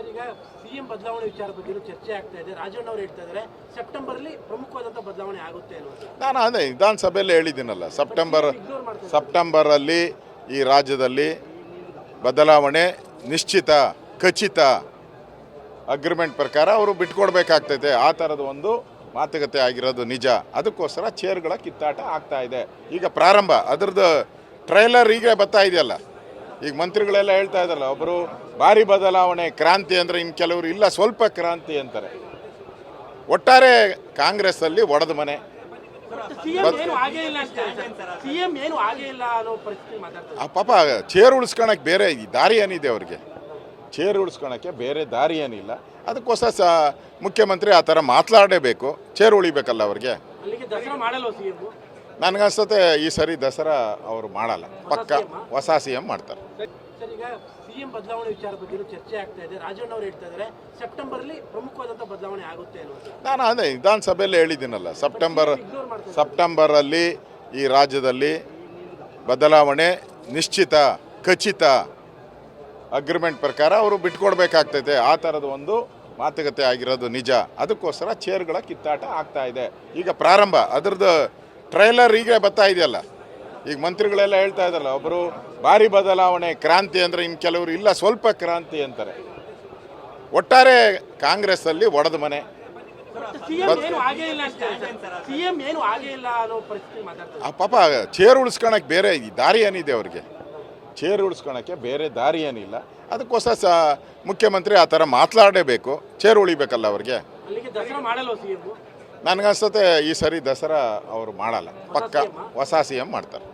Sir ಈಗ CM ಬದಲಾವಣೆ ವಿಚಾರ ಬಗ್ಗೆ ಚರ್ಚೆ ಆಗ್ತಾ ಇದೆ. ರಾಜಣ್ಣ ಅವರು ಹೇಳ್ತಾ ಇದ್ದಾರೆ ಸೆಪ್ಟೆಂಬರ್ ಅಲ್ಲಿ ಪ್ರಮುಖವಾದಂತ ಬದಲಾವಣೆ ಆಗುತ್ತೆ ನಾನು ಅದೇ ವಿಧಾನಸಭೆಯಲ್ಲಿ ಹೇಳಿದ್ದೀನಲ್ಲ ಸೆಪ್ಟೆಂಬರ್ ಸೆಪ್ಟೆಂಬರ್ ಅಲ್ಲಿ ಸೆಪ್ಟೆಂಬರಲ್ಲಿ ಈ ರಾಜ್ಯದಲ್ಲಿ ಬದಲಾವಣೆ ನಿಶ್ಚಿತ ಖಚಿತ ಅಗ್ರಿಮೆಂಟ್ ಪ್ರಕಾರ ಅವರು ಬಿಟ್ಕೊಡ್ಬೇಕಾಗ್ತೈತೆ. ಆ ಥರದ ಒಂದು ಮಾತುಕತೆ ಆಗಿರೋದು ನಿಜ. ಅದಕ್ಕೋಸ್ಕರ ಚೇರ್ಗಳ ಕಿತ್ತಾಟ ಆಗ್ತಾ ಇದೆ. ಈಗ ಪ್ರಾರಂಭ ಅದರದ್ದು ಟ್ರೈಲರ್ ಈಗ ಬರ್ತಾ ಇದೆಯಲ್ಲ? ಈಗ ಮಂತ್ರಿಗಳೆಲ್ಲ ಹೇಳ್ತಾ ಇದ್ದಾರಲ್ಲ ಒಬ್ಬರು ಭಾರಿ ಬದಲಾವಣೆ ಕ್ರಾಂತಿ ಅಂದರೆ ಇನ್ನು ಕೆಲವರು ಇಲ್ಲ ಸ್ವಲ್ಪ ಕ್ರಾಂತಿ ಅಂತಾರೆ. ಒಟ್ಟಾರೆ ಕಾಂಗ್ರೆಸ್ಸಲ್ಲಿ ಒಡೆದ ಮನೆ. ಆ ಪಾಪ ಚೇರ್ ಉಳಿಸ್ಕೊಳಕ್ಕೆ ಬೇರೆ ದಾರಿ ಏನಿದೆ ಅವ್ರಿಗೆ? ಚೇರ್ ಉಳಿಸ್ಕೊಳಕ್ಕೆ ಬೇರೆ ದಾರಿ ಏನಿಲ್ಲ. ಅದಕ್ಕೋಸ ಸ ಮುಖ್ಯಮಂತ್ರಿ ಆ ಥರ ಮಾತನಾಡಲೇಬೇಕು ಚೇರ್ ಉಳಿಬೇಕಲ್ಲ ಅವ್ರಿಗೆ? ನನಗನ್ಸುತ್ತೆ ಈ ಸರಿ ದಸರಾ ಅವರು ಮಾಡಲ್ಲ. ಪಕ್ಕ ಹೊಸ ಸಿ ಎಂ ಮಾಡ್ತಾರೆ. ಸರ್ ಈಗ ಸಿಎಂ ಬದಲಾವಣೆ ವಿಚಾರ ಬಗ್ಗೆ ಚರ್ಚೆ ಆಗ್ತಾ ಇದೆ. ರಾಜಣ್ಣ ಅವರು ಹೇಳ್ತಾ ಇದ್ದಾರೆ ಸೆಪ್ಟೆಂಬರ್ ಬದಲಾವಣೆ ಆಗುತ್ತೆ ನಾನು ಅದೇ ವಿಧಾನಸಭೆಯಲ್ಲಿ ಹೇಳಿದ್ದೀನಲ್ಲ ಸೆಪ್ಟೆಂಬರ್ ಸೆಪ್ಟೆಂಬರ್ ಅಲ್ಲಿ ಸೆಪ್ಟೆಂಬರಲ್ಲಿ ಈ ರಾಜ್ಯದಲ್ಲಿ ಬದಲಾವಣೆ ನಿಶ್ಚಿತ ಖಚಿತ ಅಗ್ರಿಮೆಂಟ್ ಪ್ರಕಾರ ಅವರು ಬಿಟ್ಕೊಡ್ಬೇಕಾಗ್ತೈತೆ. ಆ ಥರದ ಒಂದು ಮಾತುಕತೆ ಆಗಿರೋದು ನಿಜ. ಅದಕ್ಕೋಸ್ಕರ ಚೇರ್ಗಳ ಕಿತ್ತಾಟ ಆಗ್ತಾ ಇದೆ. ಈಗ ಪ್ರಾರಂಭ. ಅದ್ರದ್ದು ಟ್ರೈಲರ್ ಈಗ ಬರ್ತಾ ಇದೆಯಲ್ಲ? ಈಗ ಮಂತ್ರಿಗಳೆಲ್ಲ ಹೇಳ್ತಾ ಇದ್ದಾರಲ್ಲ ಒಬ್ಬರು ಭಾರಿ ಬದಲಾವಣೆ ಕ್ರಾಂತಿ ಅಂದರೆ ಇನ್ನು ಕೆಲವರು ಇಲ್ಲ ಸ್ವಲ್ಪ ಕ್ರಾಂತಿ ಅಂತಾರೆ. ಒಟ್ಟಾರೆ ಕಾಂಗ್ರೆಸ್ಸಲ್ಲಿ ಒಡೆದ ಮನೆ. ಆ ಪಾಪ ಚೇರ್ ಉಳಿಸ್ಕೊಳಕ್ಕೆ ಬೇರೆ ಈ ದಾರಿ ಏನಿದೆ ಅವ್ರಿಗೆ? ಚೇರ್ ಉಳಿಸ್ಕೊಳಕ್ಕೆ ಬೇರೆ ದಾರಿ ಏನಿಲ್ಲ. ಅದಕ್ಕೋಸ್ಕರ ಸ ಮುಖ್ಯಮಂತ್ರಿ ಆ ಥರ ಮಾತನಾಡಲೇಬೇಕು ಚೇರ್ ಉಳಿಬೇಕಲ್ಲ ಅವ್ರಿಗೆ? ನನಗನ್ಸುತ್ತೆ ಈ ಸರಿ ದಸರಾ ಅವರು ಮಾಡಲ್ಲ. ಪಕ್ಕ ಹೊಸ ಸಿ ಎಂ ಮಾಡ್ತಾರೆ.